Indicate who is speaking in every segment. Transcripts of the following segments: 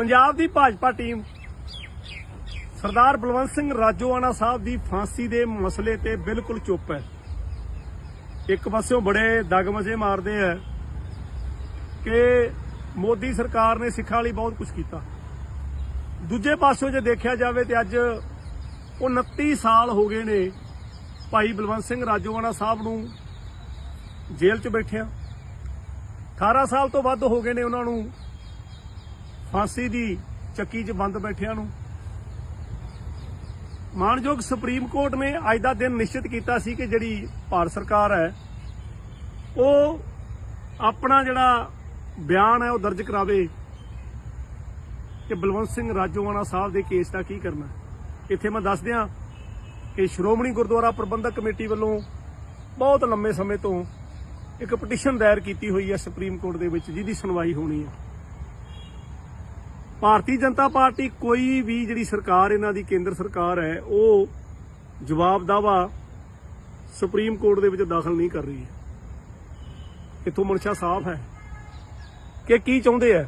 Speaker 1: ਪੰਜਾਬ ਦੀ ਭਾਜਪਾ ਟੀਮ ਸਰਦਾਰ ਬਲਵੰਤ ਸਿੰਘ ਰਾਜੋਆਣਾ ਸਾਹਿਬ ਦੀ ਫਾਂਸੀ ਦੇ ਮਸਲੇ ਤੇ ਬਿਲਕੁਲ ਚੁੱਪ ਹੈ। ਇੱਕ ਪਾਸਿਓਂ ਬੜੇ ਦਗਮਜੇ ਮਾਰਦੇ ਆ ਕਿ ਮੋਦੀ ਸਰਕਾਰ ਨੇ ਸਿੱਖਾਂ ਲਈ ਬਹੁਤ ਕੁਝ ਕੀਤਾ। ਦੂਜੇ ਪਾਸਿਓਂ ਜੇ ਦੇਖਿਆ ਜਾਵੇ ਤੇ ਅੱਜ 29 ਸਾਲ ਹੋ ਗਏ ਨੇ ਭਾਈ ਬਲਵੰਤ ਸਿੰਘ ਰਾਜੋਆਣਾ ਸਾਹਿਬ ਨੂੰ ਜੇਲ੍ਹ 'ਚ ਬੈਠਿਆਂ। 18 ਸਾਲ ਤੋਂ ਵੱਧ ਹੋ ਗਏ ਨੇ ਉਹਨਾਂ ਨੂੰ ਫਾਂਸੀ ਦੀ ਚੱਕੀ 'ਚ ਬੰਦ ਬੈਠਿਆਂ ਨੂੰ। ਮਾਨਯੋਗ ਸੁਪਰੀਮ ਕੋਰਟ ਨੇ ਅੱਜ ਦਾ ਦਿਨ ਨਿਸ਼ਚਿਤ ਕੀਤਾ ਸੀ ਕਿ ਜਿਹੜੀ ਭਾਰਤ ਸਰਕਾਰ ਹੈ, ਉਹ ਆਪਣਾ ਜਿਹੜਾ ਬਿਆਨ ਹੈ ਉਹ ਦਰਜ ਕਰਾਵੇ ਕਿ ਬਲਵੰਤ ਸਿੰਘ ਰਾਜੋਆਣਾ ਸਾਹਿਬ ਦੇ ਕੇਸ ਦਾ ਕੀ ਕਰਨਾ ਇੱਥੇ ਮੈਂ ਦੱਸ ਦਿਆਂ ਕਿ ਸ਼੍ਰੋਮਣੀ ਗੁਰਦੁਆਰਾ ਪ੍ਰਬੰਧਕ ਕਮੇਟੀ ਵੱਲੋਂ ਬਹੁਤ ਲੰਮੇ ਸਮੇਂ ਤੋਂ ਇੱਕ ਪਟੀਸ਼ਨ ਦਾਇਰ ਕੀਤੀ ਹੋਈ ਹੈ ਸੁਪਰੀਮ ਕੋਰਟ ਦੇ ਵਿੱਚ, ਜਿਹਦੀ ਸੁਣਵਾਈ ਹੋਣੀ ਹੈ। ਭਾਰਤੀ ਜਨਤਾ ਪਾਰਟੀ ਕੋਈ ਵੀ ਜਿਹੜੀ ਸਰਕਾਰ ਇਹਨਾਂ ਦੀ ਕੇਂਦਰ ਸਰਕਾਰ ਹੈ, ਉਹ ਜਵਾਬ ਦਾਵਾ ਸੁਪਰੀਮ ਕੋਰਟ ਦੇ ਵਿੱਚ ਦਾਖਲ ਨਹੀਂ ਕਰ ਰਹੀ ਹੈ। ਇਥੋਂ ਮਨਸ਼ਾ ਸਾਫ਼ ਹੈ ਕਿ ਕੀ ਚਾਹੁੰਦੇ ਆ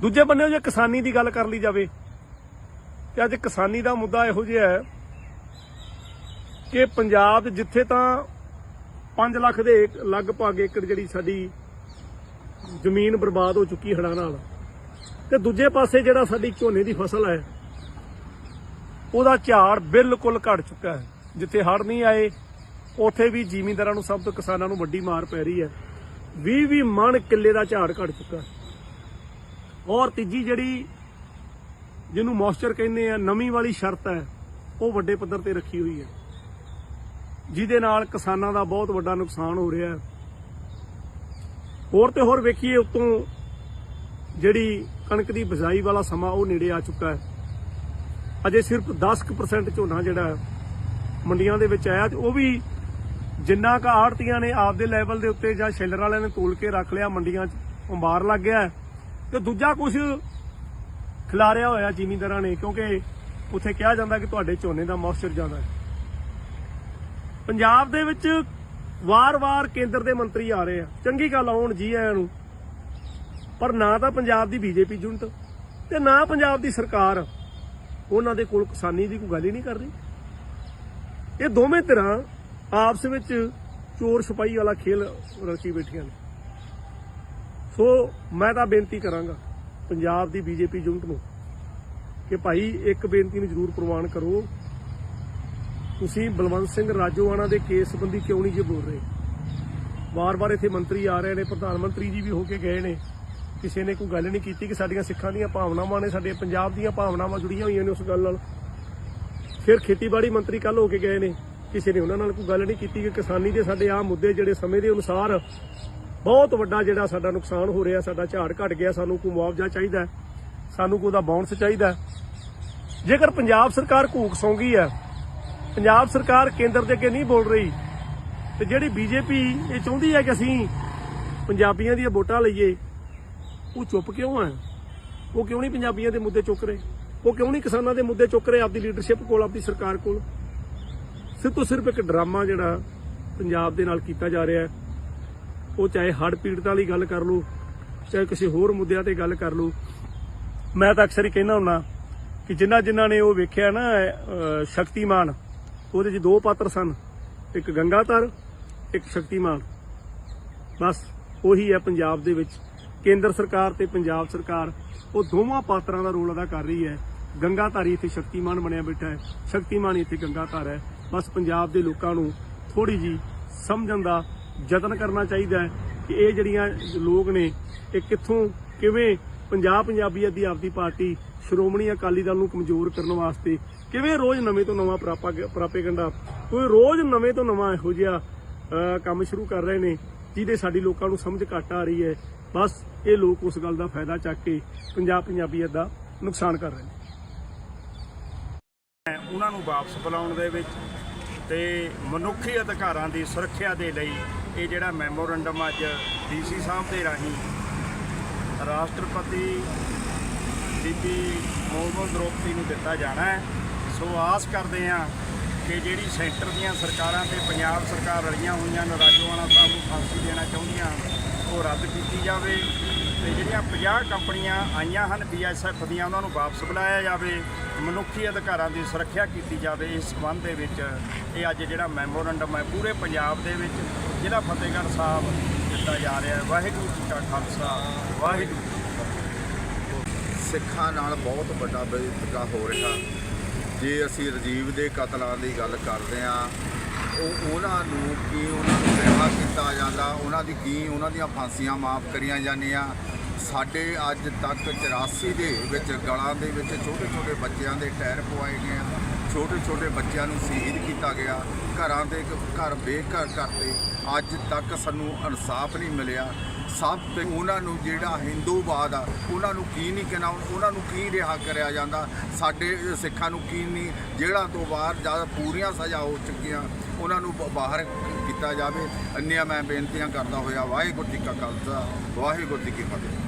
Speaker 1: ਦੂਜੇ ਬੰਨੇ ਜੇ ਕਿਸਾਨੀ ਦੀ ਗੱਲ ਕਰ ਲਈ ਜਾਵੇ, ਤੇ ਅੱਜ ਕਿਸਾਨੀ ਦਾ ਮੁੱਦਾ ਇਹੋ ਜਿਹਾ ਹੈ ਕਿ ਪੰਜਾਬ 'ਚ ਜਿੱਥੇ ਤਾਂ 5 ਲੱਖ ਦੇ ਲਗਭਗ ਏਕੜ ਜਿਹੜੀ ਸਾਡੀ ਜ਼ਮੀਨ ਬਰਬਾਦ ਹੋ ਚੁੱਕੀ ਹੜ੍ਹਾਂ ਨਾਲ ਤੇ ਦੂਜੇ ਪਾਸੇ ਜਿਹੜਾ ਸਾਡੀ ਝੋਨੇ ਦੀ ਫਸਲ ਹੈ, ਉਹਦਾ ਝਾੜ ਬਿਲਕੁਲ ਘਟ ਚੁੱਕਾ ਹੈ। ਜਿੱਥੇ ਹੜ੍ਹ ਨਹੀਂ ਆਏ, ਉੱਥੇ ਵੀ ਜ਼ਿਮੀਂਦਾਰਾਂ ਨੂੰ, ਸਭ ਤੋਂ ਕਿਸਾਨਾਂ ਨੂੰ ਵੱਡੀ ਮਾਰ ਪੈ ਰਹੀ ਹੈ। 20 20 ਮਣ ਕਿੱਲੇ ਦਾ ਝਾੜ ਘਟ ਚੁੱਕਾ ਹੈ। ਔਰ ਤੀਜੀ ਜਿਹੜੀ ਜਿਹਨੂੰ ਮੌਇਸਚਰ ਕਹਿੰਦੇ ਆ, ਨਮੀ ਵਾਲੀ ਸ਼ਰਤ ਹੈ, ਉਹ ਵੱਡੇ ਪੱਧਰ ਤੇ ਰੱਖੀ ਹੋਈ ਹੈ। ਜਿਹਦੇ ਨਾਲ ਕਿਸਾਨਾਂ ਦਾ ਬਹੁਤ ਵੱਡਾ ਨੁਕਸਾਨ ਹੋ ਰਿਹਾ ਹੈ। ਹੋਰ ਤੇ ਹੋਰ ਵੇਖੀਏ, ਉਤੋਂ ਜਿਹੜੀ ਕਣਕ ਦੀ ਬਿਜਾਈ ਵਾਲਾ ਸਮਾਂ ਉਹ ਨੇੜੇ ਆ ਚੁੱਕਾ ਹੈ। ਅਜੇ ਸਿਰਫ 10% ਝੋਨਾ ਜਿਹੜਾ ਮੰਡੀਆਂ ਦੇ ਵਿੱਚ ਆਇਆ ਤੇ ਉਹ ਵੀ ਜਿੰਨਾ ਕ ਆੜਤੀਆਂ ਨੇ ਆਪਦੇ ਲੈਵਲ ਦੇ ਉੱਤੇ ਜਾਂ ਸ਼ੈਲਰ ਵਾਲਿਆਂ ਨੇ ਤੋਲ ਕੇ ਰੱਖ ਲਿਆ, ਮੰਡੀਆਂ 'ਚ ਅੰਬਾਰ ਲੱਗ ਗਿਆ ਹੈ। ਤੇ ਦੂਜਾ ਕੁਝ ਖਿਲਾਰਿਆ ਹੋਇਆ ਜ਼ਿਮੀਂਦਾਰਾਂ ਨੇ, ਕਿਉਂਕਿ ਉੱਥੇ ਕਿਹਾ ਜਾਂਦਾ ਕਿ ਤੁਹਾਡੇ ਝੋਨੇ ਦਾ ਮੌਇਸਚਰ ਜ਼ਿਆਦਾ ਹੈ। ਪੰਜਾਬ ਦੇ ਵਿੱਚ ਵਾਰ-ਵਾਰ ਕੇਂਦਰ ਦੇ ਮੰਤਰੀ ਆ ਰਹੇ ਆ। ਚੰਗੀ ਗੱਲ ਆਉਣ ਜੀ ਆਇਆਂ ਨੂੰ। ਪਰ ਨਾ ਤਾਂ ਪੰਜਾਬ ਦੀ ਬੀਜੇਪੀ ਜੁਨਟ ਤੇ ਨਾ ਪੰਜਾਬ ਦੀ ਸਰਕਾਰ ਉਹਨਾਂ ਦੇ ਕੋਲ ਕਿਸਾਨੀ ਦੀ ਕੋਈ ਗੱਲ ਹੀ ਨਹੀਂ ਕਰ ਰਹੀ। ਇਹ ਦੋਵੇਂ ਧਿਰਾਂ ਆਪਸ ਵਿੱਚ ਚੋਰ ਛਪਾਈ ਵਾਲਾ ਖੇਲ ਰਚੀ ਬੈਠੀਆਂ ਨੇ। ਸੋ ਮੈਂ ਤਾਂ ਬੇਨਤੀ ਕਰਾਂਗਾ ਪੰਜਾਬ ਦੀ ਬੀਜੇਪੀ ਜੁਨਟ ਨੂੰ ਕਿ ਭਾਈ ਇੱਕ ਬੇਨਤੀ ਨੂੰ ਜ਼ਰੂਰ ਪ੍ਰਵਾਨ ਕਰੋ। ਤੁਸੀਂ ਬਲਵੰਤ ਸਿੰਘ ਰਾਜੋਆਣਾ ਦੇ ਕੇਸ ਸੰਬੰਧੀ ਕਿਉਂ ਨਹੀਂ ਜੇ ਬੋਲ ਰਹੇ? ਵਾਰ-ਵਾਰ ਇੱਥੇ ਮੰਤਰੀ ਆ ਰਹੇ ਨੇ, ਪ੍ਰਧਾਨ ਮੰਤਰੀ ਜੀ ਵੀ ਹੋ ਕੇ ਗਏ ਨੇ। ਕਿਸੇ ਨੇ ਕੋਈ ਗੱਲ ਨਹੀਂ ਕੀਤੀ ਕਿ ਸਾਡੀਆਂ ਸਿੱਖਾਂ ਦੀਆਂ ਭਾਵਨਾਵਾਂ ਨੇ, ਸਾਡੇ ਪੰਜਾਬ ਦੀਆਂ ਭਾਵਨਾਵਾਂ ਜੁੜੀਆਂ ਹੋਈਆਂ ਨੇ ਉਸ ਗੱਲ ਨਾਲ। ਫਿਰ ਖੇਤੀਬਾੜੀ ਮੰਤਰੀ ਕੱਲ ਹੋ ਕੇ ਗਏ ਨੇ। ਕਿਸੇ ਨੇ ਉਹਨਾਂ ਨਾਲ ਕੋਈ ਗੱਲ ਨਹੀਂ ਕੀਤੀ ਕਿ ਕਿਸਾਨੀ ਦੇ ਸਾਡੇ ਆਹ ਮੁੱਦੇ ਜਿਹੜੇ ਸਮੇਂ ਦੇ ਅਨੁਸਾਰ ਬਹੁਤ ਵੱਡਾ ਜਿਹੜਾ ਸਾਡਾ ਨੁਕਸਾਨ ਹੋ ਰਿਹਾ, ਸਾਡਾ ਝਾੜ ਘਟ ਗਿਆ, ਸਾਨੂੰ ਕੋਈ ਮੁਆਵਜ਼ਾ ਚਾਹੀਦਾ ਸਾਨੂੰ ਕੋਈ ਉਹਦਾ ਬਾਉਂਸ ਚਾਹੀਦਾ ਜੇਕਰ ਪੰਜਾਬ ਸਰਕਾਰ ਘੂਕ ਸੌਂਗੀ ਹੈ, ਪੰਜਾਬ ਸਰਕਾਰ ਕੇਂਦਰ ਦੇ ਅੱਗੇ ਨਹੀਂ ਬੋਲ ਰਹੀ, ਤੇ ਜਿਹੜੀ ਬੀਜੇਪੀ ਇਹ ਚਾਹੁੰਦੀ ਹੈ ਕਿ ਅਸੀਂ ਪੰਜਾਬੀਆਂ ਦੀਆਂ ਵੋਟਾਂ ਲਈਏ ਉਹ ਚੁੱਪ ਕਿਉਂ ਹੈ? ਉਹ ਕਿਉਂ ਨਹੀਂ ਪੰਜਾਬੀਆਂ ਦੇ ਮੁੱਦੇ ਚੁੱਕ ਰਹੇ? ਉਹ ਕਿਉਂ ਨਹੀਂ ਕਿਸਾਨਾਂ ਦੇ ਮੁੱਦੇ ਚੁੱਕ ਰਹੇ ਆਪਦੀ ਲੀਡਰਸ਼ਿਪ ਕੋਲ, ਆਪਦੀ ਸਰਕਾਰ ਕੋਲ? ਸਿਰਫ ਤੋਂ ਸਿਰਫ ਇੱਕ ਡਰਾਮਾ ਜਿਹੜਾ ਪੰਜਾਬ ਦੇ ਨਾਲ ਕੀਤਾ ਜਾ ਰਿਹਾ ਉਹ ਚਾਹੇ ਹੜ੍ਹ ਪੀੜਤਾਂ ਵਾਲੀ ਗੱਲ ਕਰ ਲਓ, ਚਾਹੇ ਕਿਸੇ ਹੋਰ ਮੁੱਦਿਆਂ ਤੇ ਗੱਲ ਕਰ ਲਓ। ਮੈਂ ਤਾਂ ਅਕਸਰ ਹੀ ਕਹਿੰਦਾ ਹੁੰਨਾ ਕਿ ਜਿਨ੍ਹਾਂ ਜਿਨ੍ਹਾਂ ਨੇ ਉਹ ਵੇਖਿਆ ਨਾ ਸ਼ਕਤੀਮਾਨ, ਉਹਦੇ 'ਚ ਦੋ ਪਾਤਰ ਸਨ। ਇੱਕ ਗੰਗਾਧਰ, ਇੱਕ ਸ਼ਕਤੀਮਾਨ। ਬਸ ਉਹੀ ਹੈ ਪੰਜਾਬ ਦੇ ਵਿੱਚ। ਕੇਂਦਰ ਸਰਕਾਰ ਤੇ ਪੰਜਾਬ ਸਰਕਾਰ, ਉਹ ਦੋਵਾਂ ਪਾਤਰਾਂ ਦਾ ਰੋਲ ਅਦਾ ਕਰ ਰਹੀ ਹੈ। ਗੰਗਾਧਾਰੀ ਇੱਥੇ ਸ਼ਕਤੀਮਾਨ ਬਣਿਆ ਬੈਠਾ ਹੈ। ਸ਼ਕਤੀਮਾਨ ਇੱਥੇ ਗੰਗਾਧਰ ਹੈ। ਬਸ ਪੰਜਾਬ ਦੇ ਲੋਕਾਂ ਨੂੰ ਥੋੜੀ ਜੀ ਸਮਝਣ ਦਾ ਯਤਨ ਕਰਨਾ ਚਾਹੀਦਾ ਹੈ ਕਿ ਇਹ ਜਿਹੜੀਆਂ ਲੋਕ ਨੇ, ਇਹ ਕਿੱਥੋਂ, ਕਿਵੇਂ ਪੰਜਾਬ ਪੰਜਾਬੀਅਤ ਦੀ ਆਪਦੀ ਪਾਰਟੀ ਸ਼੍ਰੋਮਣੀ ਅਕਾਲੀ ਦਲ ਨੂੰ ਕਮਜ਼ੋਰ ਕਰਨ ਵਾਸਤੇ ਕਿਵੇਂ ਰੋਜ਼ ਨਵੇਂ ਤੋਂ ਨਵਾਂ ਪ੍ਰਾਪਾ- ਪ੍ਰਾਪੇਗੰਡਾ, ਕੋਈ ਰੋਜ਼ ਨਵੇਂ ਤੋਂ ਨਵਾਂ ਇਹੋ ਜਿਹਾ ਕੰਮ ਸ਼ੁਰੂ ਕਰ ਰਹੇ ਨੇ, ਜਿਹਦੇ ਸਾਡੀ ਲੋਕਾਂ ਨੂੰ ਸਮਝ ਘੱਟ ਆ ਰਹੀ ਹੈ। ਬਸ ਇਹ ਲੋਕ ਉਸ ਗੱਲ ਦਾ ਫਾਇਦਾ ਚੱਕ ਕੇ ਪੰਜਾਬ ਪੰਜਾਬੀਅਤ ਦਾ ਨੁਕਸਾਨ ਕਰ ਰਹੇ ਨੇ।
Speaker 2: ਉਹਨਾਂ ਨੂੰ ਵਾਪਸ ਬੁਲਾਉਣ ਦੇ ਵਿੱਚ ਤੇ ਮਨੁੱਖੀ ਅਧਿਕਾਰਾਂ ਦੀ ਸੁਰੱਖਿਆ ਦੇ ਲਈ ਇਹ ਜਿਹੜਾ ਮੈਮੋਰੰਡਮ ਅੱਜ ਡੀਸੀ ਸਾਹਿਬ ਦੇ ਰਾਹੀਂ ਰਾਸ਼ਟਰਪਤੀ ਬੀਬੀ ਮੋਹਨ ਦ੍ਰੋਪਦੀ ਨੂੰ ਦਿੱਤਾ ਜਾਣਾ ਹੈ। ਸੋ ਆਸ ਕਰਦੇ ਹਾਂ ਕਿ ਜਿਹੜੀ ਸੈਂਟਰ ਦੀਆਂ ਸਰਕਾਰਾਂ ਤੇ ਪੰਜਾਬ ਸਰਕਾਰ ਰਲੀਆਂ ਹੋਈਆਂ ਨੇ ਰਾਜੋਆਣਾ ਸਾਹਿਬ ਨੂੰ ਫਾਂਸੀ ਦੇਣਾ ਚਾਹੁੰਦੀਆਂ ਉਹ ਰੱਦ ਕੀਤੀ ਜਾਵੇ ਤੇ ਜਿਹੜੀਆਂ 50 ਕੰਪਨੀਆਂ ਆਈਆਂ ਹਨ ਬੀਐਸਐਫ ਦੀਆਂ, ਉਹਨਾਂ ਨੂੰ ਵਾਪਸ ਬੁਲਾਇਆ ਜਾਵੇ, ਮਨੁੱਖੀ ਅਧਿਕਾਰਾਂ ਦੀ ਸੁਰੱਖਿਆ ਕੀਤੀ ਜਾਵੇ। ਇਸ ਸੰਬੰਧ ਦੇ ਵਿੱਚ ਇਹ ਅੱਜ ਜਿਹੜਾ ਮੈਮੋਰੰਡਮ ਹੈ, ਪੂਰੇ ਪੰਜਾਬ ਦੇ ਵਿੱਚ ਜ਼ਿਲ੍ਹਾ ਫਤਿਹਗੜ੍ਹ ਸਾਹਿਬ ਦਿੱਤਾ ਜਾ ਰਿਹਾ ਹੈ। ਵਾਹਿਗੁਰੂ ਜੀ ਕਾ ਖਾਲਸਾ, ਵਾਹਿਗੁਰੂ ਜੀ
Speaker 3: ਸਿੱਖਾਂ ਨਾਲ ਬਹੁਤ ਵੱਡਾ ਵਿਤਕਰਾ ਹੋ ਰਿਹਾ। ਜੇ ਅਸੀਂ ਰਜੀਵ ਦੇ ਕਤਲਾਂ ਦੀ ਗੱਲ ਕਰਦੇ ਆ ਉਹ ਉਹਨਾਂ ਨੂੰ ਕੀ ਉਹਨਾਂ ਨੂੰ ਰਿਹਾ ਕੀਤਾ ਜਾਂਦਾ, ਉਹਨਾਂ ਦੀ ਕੀ, ਉਹਨਾਂ ਦੀਆਂ ਫਾਂਸੀਆਂ ਮਾਫ ਕਰੀਆਂ ਜਾਂਦੀਆਂ। ਸਾਡੇ ਅੱਜ ਤੱਕ 84 ਦੇ ਵਿੱਚ ਗਲਾਂ ਦੇ ਵਿੱਚ ਛੋਟੇ ਛੋਟੇ ਬੱਚਿਆਂ ਦੇ ਟਾਇਰ ਪਵਾਏ ਗਏ ਆ। ਛੋਟੇ ਛੋਟੇ ਬੱਚਿਆਂ ਨੂੰ ਸ਼ਹੀਦ ਕੀਤਾ ਗਿਆ। ਘਰਾਂ ਦੇ ਘਰ ਬੇਘਰ ਕਰਤੇ। ਅੱਜ ਤੱਕ ਸਾਨੂੰ ਇਨਸਾਫ ਨਹੀਂ ਮਿਲਿਆ। ਸਭ ਤੇ ਉਹਨਾਂ ਨੂੰ ਜਿਹੜਾ ਹਿੰਦੂਵਾਦ ਆ, ਉਹਨਾਂ ਨੂੰ ਕੀ ਨਹੀਂ ਕਹਿਣਾ, ਉਹਨਾਂ ਨੂੰ ਕੀ ਰਿਹਾ ਕਰਿਆ ਜਾਂਦਾ? ਸਾਡੇ ਸਿੱਖਾਂ ਨੂੰ ਕੀ ਨਹੀਂ? ਜਿਹੜਾ ਤੋਂ ਬਾਹਰ ਜਦ ਪੂਰੀਆਂ ਸਜ਼ਾ ਹੋ ਚੁੱਕੀਆਂ। ਉਹਨਾਂ ਨੂੰ ਬ- ਬਾਹਰ ਕੀਤਾ ਜਾਵੇ। ਅੰਨਿਆ ਮੈਂ ਬੇਨਤੀਆਂ ਕਰਦਾ ਹੋਇਆ, ਵਾਹਿਗੁਰੂ ਜੀ ਕਾ ਖਾਲਸਾ, ਵਾਹਿਗੁਰੂ ਜੀ ਕੀ ਫਤਿਹ।